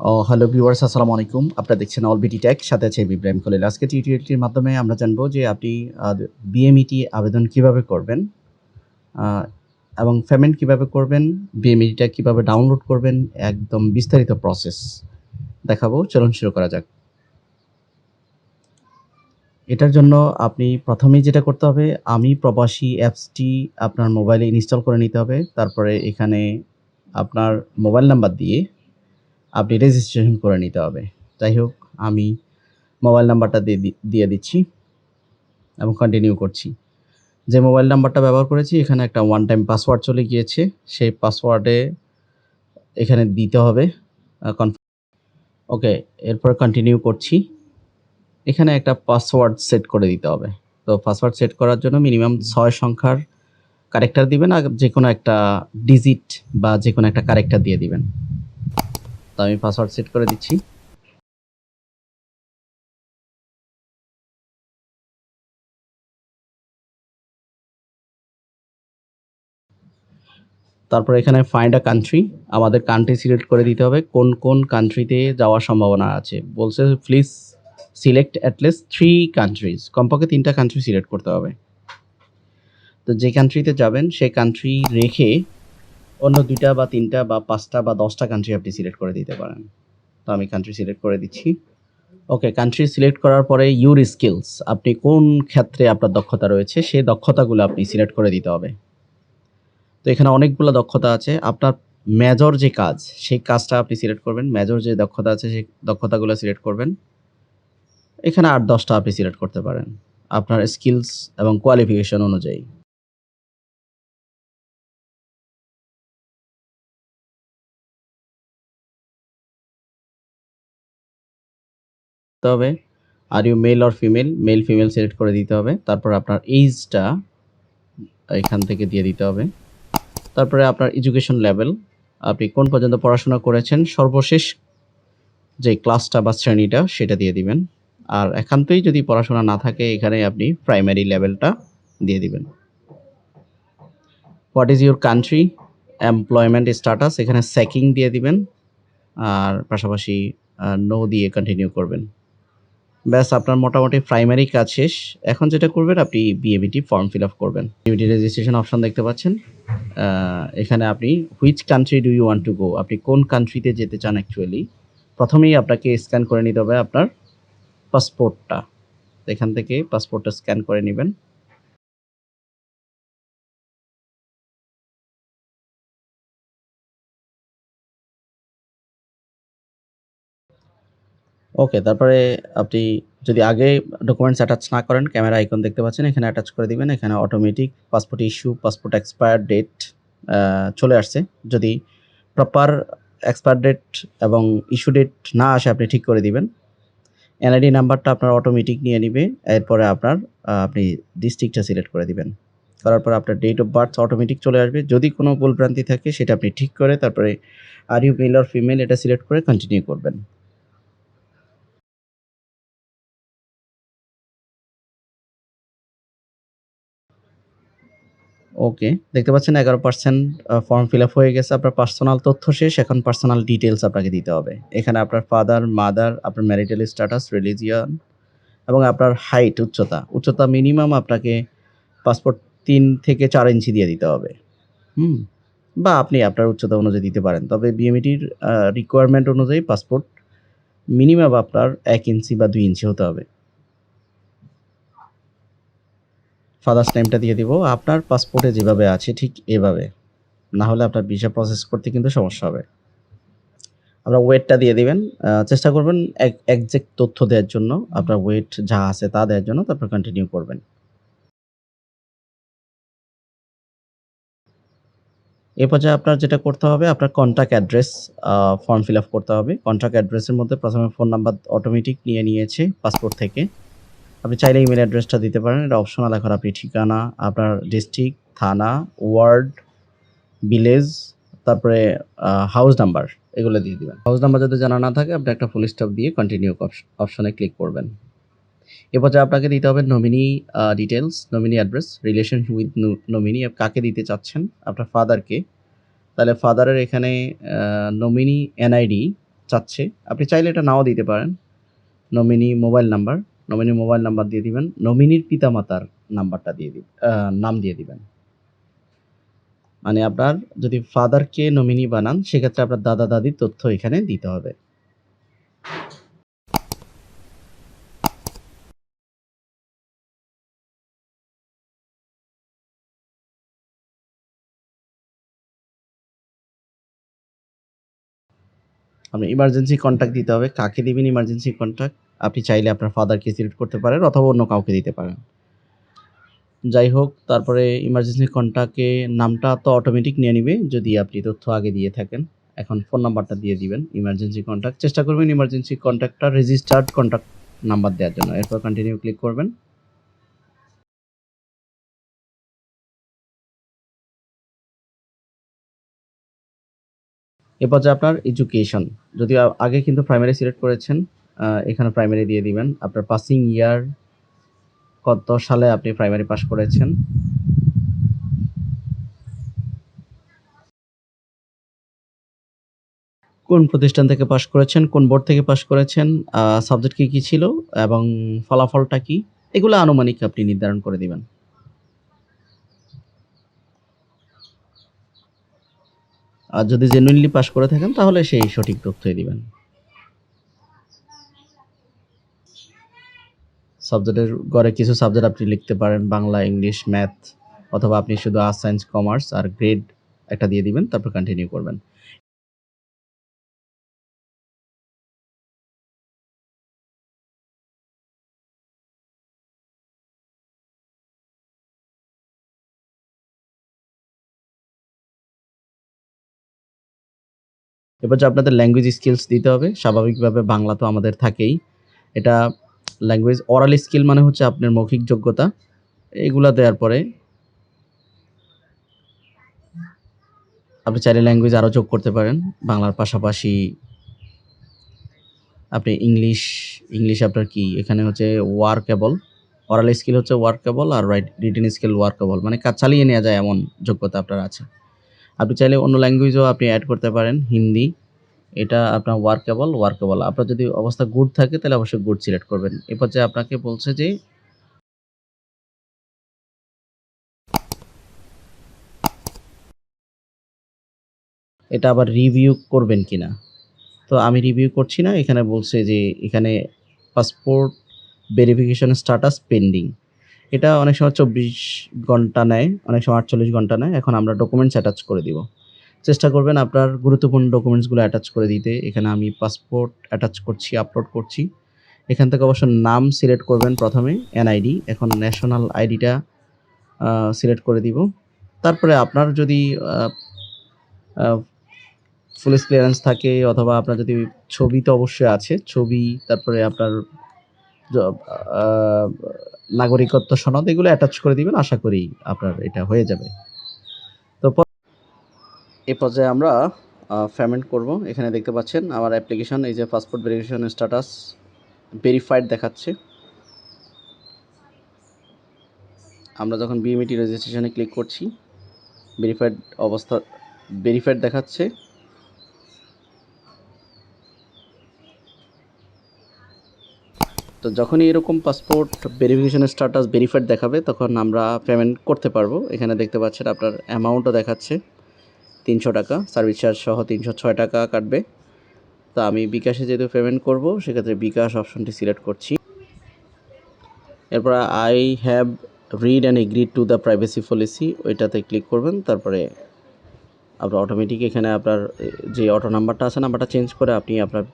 Hello viewers আসসালামু আলাইকুম আপনারা দেখছেন অল অলবিটি ট্যাক সাথে আছে ইব্রাহিম খলিল। আজকে টিউটোরিয়ালটির মাধ্যমে আমরা জানব যে আপনি বিএমইটি আবেদন কীভাবে করবেন এবং পেমেন্ট কীভাবে করবেন বিএমইটিটা কীভাবে ডাউনলোড করবেন, একদম বিস্তারিত প্রসেস দেখাবো। চলুন শুরু করা যাক। এটার জন্য আপনি প্রথমেই যেটা করতে হবে, আমি প্রবাসী অ্যাপসটি আপনার মোবাইলে ইনস্টল করে নিতে হবে। তারপরে এখানে আপনার মোবাইল নাম্বার দিয়ে আপনি রেজিস্ট্রেশন করে নিতে হবে। যাই হোক আমি মোবাইল নাম্বারটা দিয়ে দিয়ে দিচ্ছি এবং কন্টিনিউ করছি। যে মোবাইল নাম্বারটা ব্যবহার করেছি, এখানে একটা ওয়ান টাইম পাসওয়ার্ড চলে গিয়েছে। সেই পাসওয়ার্ডে এখানে দিতে হবে ওকে এরপর কন্টিনিউ করছি। এখানে একটা পাসওয়ার্ড সেট করে দিতে হবে। তো পাসওয়ার্ড সেট করার জন্য মিনিমাম ছয় সংখ্যার কারেক্টার দিবেন আর যে কোনো একটা ডিজিট বা যে কোনো একটা কারেক্টার দিয়ে দিবেন। তো আমি পাসওয়ার্ড সেট করে দিচ্ছি। তারপর এখানে ফাইন্ড আ কান্ট্রি আমাদের কান্ট্রি সিলেক্ট করে দিতে হবে, কোন কোন কান্ট্রিতে যাওয়ার সম্ভাবনা আছে। বলছে please select at least three countries কমপক্ষে তিনটা কান্ট্রি সিলেক্ট করতে হবে। তো যে কান্ট্রিতে যাবেন সেই কান্ট্রি রেখে অন্য দুইটা বা তিনটা বা পাঁচটা বা দশটা কান্ট্রি আপনি সিলেক্ট করে দিতে পারেন। তো আমি কান্ট্রি সিলেক্ট করে দিচ্ছি। ওকে কান্ট্রি সিলেক্ট করার পরে ইউর স্কিলস আপনি কোন ক্ষেত্রে আপনার দক্ষতা রয়েছে, সেই দক্ষতাগুলো আপনি সিলেক্ট করে দিতে হবে। তো এখানে অনেকগুলো দক্ষতা আছে। আপনার মেজর যে কাজ, সেই কাজটা আপনি সিলেক্ট করবেন। মেজর যে দক্ষতা আছে, সেই দক্ষতাগুলো সিলেক্ট করবেন। এখানে আট দশটা আপনি সিলেক্ট করতে পারেন। আপনার স্কিলস এবং কোয়ালিফিকেশন অনুযায়ী। তবে are you male or female male female select করে দিতে হবে। তারপর আপনার এইজটা এখান থেকে দিয়ে দিতে হবে। তারপরে আপনার এডুকেশন লেভেল আপনি কোন পর্যন্ত পড়াশোনা করেছেন, সর্বশেষ যে ক্লাসটা বা শ্রেণীটা, সেটা দিয়ে দিবেন। আর একান্তই যদি পড়াশোনা না থাকে, এখানে আপনি প্রাইমারি লেভেলটা দিয়ে দিবেন। What is your country employment status এখানে স্যাকিং দিয়ে দিবেন। আর পাশাপাশি নো দিয়ে কন্টিনিউ করবেন। ব্যাস, আপনার মোটামুটি প্রাইমারি কাজ শেষ। এখন যেটা করবেন, আপনি বিএবিটি ফর্ম ফিল আপ করবেন। বিএবিটি রেজিস্ট্রেশন অপশন দেখতে পাচ্ছেন। এখানে আপনি which country do you want to go আপনি কোন কান্ট্রিতে যেতে চান অ্যাকচুয়ালি প্রথমেই আপনাকে স্ক্যান করে নিতে হবে আপনার পাসপোর্টটা এখান থেকে পাসপোর্টটা স্ক্যান করে নেবেন। ওকে তারপরে আপনি যদি আগে ডকুমেন্টস অ্যাটাচ না করেন ক্যামেরা আইকন দেখতে পাচ্ছেন, এখানে অ্যাটাচ করে দিবেন, এখানে automatic passport issue passport expire date চলে আসছে। যদি প্রপার এক্সপায়ার ডেট এবং ইস্যু ডেট না আসে, আপনি ঠিক করে দিবেন। এনআইডি নাম্বারটা আপনার অটোমেটিক নিয়ে নিবে, এরপরে আপনার আপনি ডিস্ট্রিক্টটা সিলেক্ট করে দিবেন। করার পর আপনার ডেট অফ বার্থ অটোমেটিক চলে আসবে। যদি কোনো ভুলভ্রান্তি থাকে, সেটা আপনি ঠিক করে তারপরে are you male or female এটা সিলেক্ট করে কন্টিনিউ করবেন। ওকে দেখতে পাচ্ছেন এগারো পার্সেন্ট ফর্ম ফিল আপ হয়ে গেছে। আপনার পার্সোনাল তথ্য শেষ, এখন পার্সোনাল ডিটেলস আপনাকে দিতে হবে। এখানে আপনার ফাদার মাদার আপনার ম্যারিটাল স্ট্যাটাস রিলিজিয়ান এবং আপনার হাইট উচ্চতা। উচ্চতা মিনিমাম আপনাকে পাসপোর্ট তিন থেকে চার ইঞ্চি দিয়ে দিতে হবে। হুম? বা আপনি আপনার উচ্চতা অনুযায়ী দিতে পারেন। তবে বিএমইটির রিকোয়ারমেন্ট অনুযায়ী পাসপোর্ট মিনিমাম আপনার এক ইঞ্চি বা দুই ইঞ্চি হতে হবে। ফাদার্স নেমটা দিয়ে দিব। আপনার পাসপোর্টে যেভাবে আছে, ঠিক এভাবে। না হলে আপনার ভিসা প্রসেস করতে কিন্তু সমস্যা হবে। আপনার ওয়েটটা দিয়ে দিবেন। চেষ্টা করবেন একজ্যাক্ট তথ্য দেওয়ার জন্য। আপনার ওয়েট যা আছে তা দেওয়ার জন্য তারপর কন্টিনিউ করবেন। এ পর্যায়ে আপনার যেটা করতে হবে, আপনার contact address form fill up করতে হবে। কন্ট্যাক্ট অ্যাড্রেসের মধ্যে প্রথমে ফোন নাম্বার অটোমেটিক নিয়ে নিয়েছে পাসপোর্ট থেকে। আপনি চাইলে ইমেল অ্যাড্রেসটা দিতে পারেন। এটা অপশনাল এখন আপনি ঠিকানা, আপনার ডিস্ট্রিক্ট থানা ওয়ার্ড ভিলেজ তারপরে হাউস নাম্বার এগুলো দিয়ে দেবেন। হাউস নাম্বার যদি জানা না থাকে, আপনি একটা ফুল স্টপ দিয়ে কন্টিনিউ অপশনে ক্লিক করবেন। এ পর্যায়ে আপনাকে দিতে হবে nominee details nominee address relation with nominee কাকে দিতে চাচ্ছেন, আপনার ফাদারকে তাহলে ফাদারের এখানে নমিনি এনআইডি চাচ্ছে। আপনি চাইলে এটা নাও দিতে পারেন nominee mobile number nominee mobile number দিয়ে দিবেন। নমিনির পিতামাতার নাম্বারটা দিয়ে দিবেন নাম দিয়ে দিবেন। মানে আপনার যদি ফাদারকে নমিনি বানান, সেক্ষেত্রে আপনার দাদা দাদির তথ্য এখানে দিতে হবে। আপনি ইমার্জেন্সি কন্ট্যাক্ট দিতে হবে। কাকে দিবেন ইমার্জেন্সি কন্ট্যাক্ট আপনি চাইলে আপনার ফাদারকে সিলেক্ট করতে পারেন অথবা অন্য কাউকে দিতে পারেন। যাই হোক, তারপরে ইমার্জেন্সি কন্ট্যাক্টে নামটা তো অটোমেটিক নিয়ে নিবে, যদি আপনি তথ্য আগে দিয়ে থাকেন। এখন ফোন নাম্বারটা দিয়ে দিবেন ইমার্জেন্সি কন্ট্যাক্ট চেষ্টা করবেন ইমার্জেন্সি কন্ট্যাক্টটা রেজিস্টার্ড কন্ট্যাক্ট নাম্বার দেওয়ার জন্য। এরপর কন্টিনিউ ক্লিক করবেন। এরপর যে আপনার এডুকেশন যদি আগে কিন্তু প্রাইমারি সিলেক্ট করেছেন এখানে প্রাইমারি দিয়ে দিবেন। আপনার পাসিং ইয়ার কত সালে আপনি প্রাইমারি পাস করেছেন? কোন প্রতিষ্ঠান থেকে পাশ করেছেন? কোন বোর্ড থেকে পাশ করেছেন? সাবজেক্ট কি কি ছিল? এবং ফলাফলটা কি? এগুলো আনুমানিক আপনি নির্ধারণ করে দিবেন। আর যদি জেনুইনলি পাশ করে থাকেন, তাহলে সেই সঠিক তথ্যই দিবেন। সাবজেক্টের ঘরে কিছু সাবজেক্ট আপনি লিখতে পারেন, বাংলা, ইংলিশ ম্যাথ অথবা আপনি শুধু আর্টস সায়েন্স কমার্স আর গ্রেড একটা দিয়ে দিবেন, তারপর কন্টিনিউ করবেন। এবার যে আপনাদের ল্যাঙ্গুয়েজ স্কিলস দিতে হবে, স্বাভাবিকভাবে বাংলা তো আমাদের থাকেই। এটা ল্যাঙ্গুয়েজ অরাল স্কিল মানে হচ্ছে আপনার মৌখিক যোগ্যতা। এগুলা দেওয়ার পরে আপনি চাইলে ল্যাঙ্গুয়েজ আরও যোগ করতে পারেন। বাংলার পাশাপাশি আপনি ইংলিশ ইংলিশ আপনার কি? এখানে হচ্ছে ওয়ার্কেবল অরাল স্কিল হচ্ছে ওয়ার্কেবল আর রাইট রিটেন স্কিল ওয়ার্কেবল মানে কাজ চালিয়ে নেওয়া যায় এমন যোগ্যতা আপনার আছে। আপনি চাইলে অন্য ল্যাঙ্গুয়েজও আপনি অ্যাড করতে পারেন, হিন্দি। এটা আপনার ওয়ার্কেবল ওয়ার্কেবল আপনার যদি অবস্থা গুড থাকে, তাহলে অবশ্যই গুড সিলেক্ট করবেন। এরপর যে আপনাকে বলছে যে, এটা আবার রিভিউ করবেন কিনা? তো আমি রিভিউ করছি না, এখানে বলছে যে, এখানে পাসপোর্ট ভেরিফিকেশন স্ট্যাটাস পেন্ডিং এটা অনেক সময় চব্বিশ ঘণ্টা নেয়, অনেক সময় আটচল্লিশ ঘণ্টা নেয়। এখন আমরা ডকুমেন্টস অ্যাটাচ করে দিব। চেষ্টা করবেন আপনার গুরুত্বপূর্ণ ডকুমেন্টসগুলো অ্যাটাচ করে দিতে। এখানে আমি পাসপোর্ট অ্যাটাচ করছি আপলোড করছি। এখান থেকে অবশ্য নাম সিলেক্ট করবেন প্রথমে এনআইডি এখন ন্যাশনাল আইডিটা সিলেক্ট করে দিব। তারপরে আপনার যদি পুলিশ ক্লিয়ারেন্স থাকে অথবা আপনার যদি ছবি তো অবশ্যই আছে, ছবি, তারপরে আপনার নাগরিকত্ব সনদ, এগুলো অ্যাটাচ করে দিবেন। আশা করি আপনার এটা হয়ে যাবে। এ পর্যায়ে আমরা পেমেন্ট করব। এখানে দেখতে পাচ্ছেন আমার অ্যাপ্লিকেশন এই যে পাসপোর্ট ভেরিফিকেশন স্ট্যাটাস ভেরিফাইড দেখাচ্ছে। আমরা যখন বিএমইটি রেজিস্ট্রেশনে ক্লিক করছি ভেরিফাইড অবস্থা ভেরিফাইড দেখাচ্ছে। তো যখনই এরকম পাসপোর্ট ভেরিফিকেশন স্ট্যাটাস ভেরিফাইড দেখাবে, তখন আমরা পেমেন্ট করতে পারব। এখানে দেখতে পাচ্ছেন আপনার অ্যামাউন্টও দেখাচ্ছে। তিনশো টাকা সার্ভিস চার্জ সহ তিনশো ছয় টাকা কাটবে। তা আমি বিকাশে যেহেতু পেমেন্ট করব, সেক্ষেত্রে বিকাশ অপশনটি সিলেক্ট করছি। এরপর I have read and agreed to the privacy policy ওইটাতে ক্লিক করবেন, তারপরে আপনার অটোমেটিক এখানে আপনার যে অটো নাম্বারটা আছে নাম্বারটা চেঞ্জ করে আপনি আপনার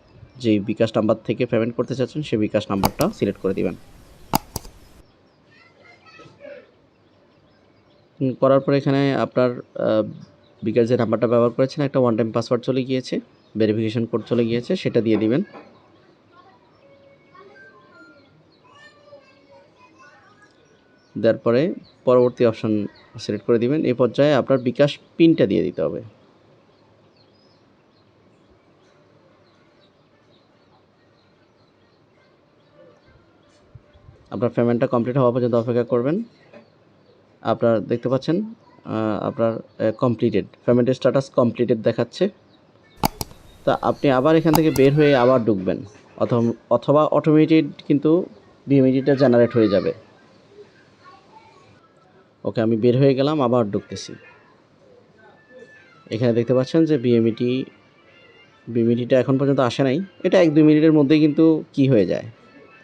যে বিকাশ নাম্বার থেকে পেমেন্ট করতে চাচ্ছেন, সেই বিকাশ নাম্বারটা সিলেক্ট করে দিবেন। করার পরে এখানে আপনার বিকাশ যে নাম্বারটা ব্যবহার করেছেন, একটা ওয়ান টাইম পাসওয়ার্ড চলে গিয়েছে ভেরিফিকেশন কোড চলে গিয়েছে, সেটা দিয়ে দিবেন। দেওয়ার পরে পরবর্তী অপশন সিলেক্ট করে দিবেন। এই পর্যায়ে আপনার বিকাশ পিনটা দিয়ে দিতে হবে। আপনার পেমেন্টটা কমপ্লিট হওয়া পর্যন্ত অপেক্ষা করবেন। আপনার, দেখতে পাচ্ছেন আপনার কমপ্লিটেড পেমেন্টের স্ট্যাটাস কমপ্লিটেড দেখাচ্ছে। তা আপনি আবার এখান থেকে বের হয়ে আবার ঢুকবেন। অথবা অথবা অটোমেটেড কিন্তু বিএমইডিটা জেনারেট হয়ে যাবে। ওকে, আমি বের হয়ে গেলাম, আবার ঢুকতেছি। এখানে দেখতে পাচ্ছেন যে বিএমইটি বিএমইটিটা এখন পর্যন্ত আসে নাই। এটা এক দুই মিনিটের মধ্যেই কিন্তু কি হয়ে যায়?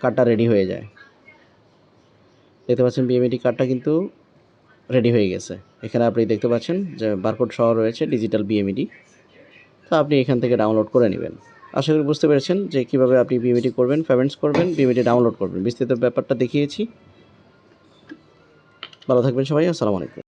কার্ডটা রেডি হয়ে যায়। দেখতে পাচ্ছেন বিএমইটি কার্ডটা কিন্তু রেডি হয়ে গেছে। এখানে আপনি দেখতে পাচ্ছেন যে বারকোড সহ রয়েছে ডিজিটাল বিএমইডি তো আপনি এখান থেকে ডাউনলোড করে নেবেন। আশা করি বুঝতে পেরেছেন যে কীভাবে আপনি বিএমইডি করবেন পেমেন্টস করবেন বিএমইডি ডাউনলোড করবেন। বিস্তৃত ব্যাপারটা দেখিয়েছি। ভালো থাকবেন সবাই, আসসালামু আলাইকুম।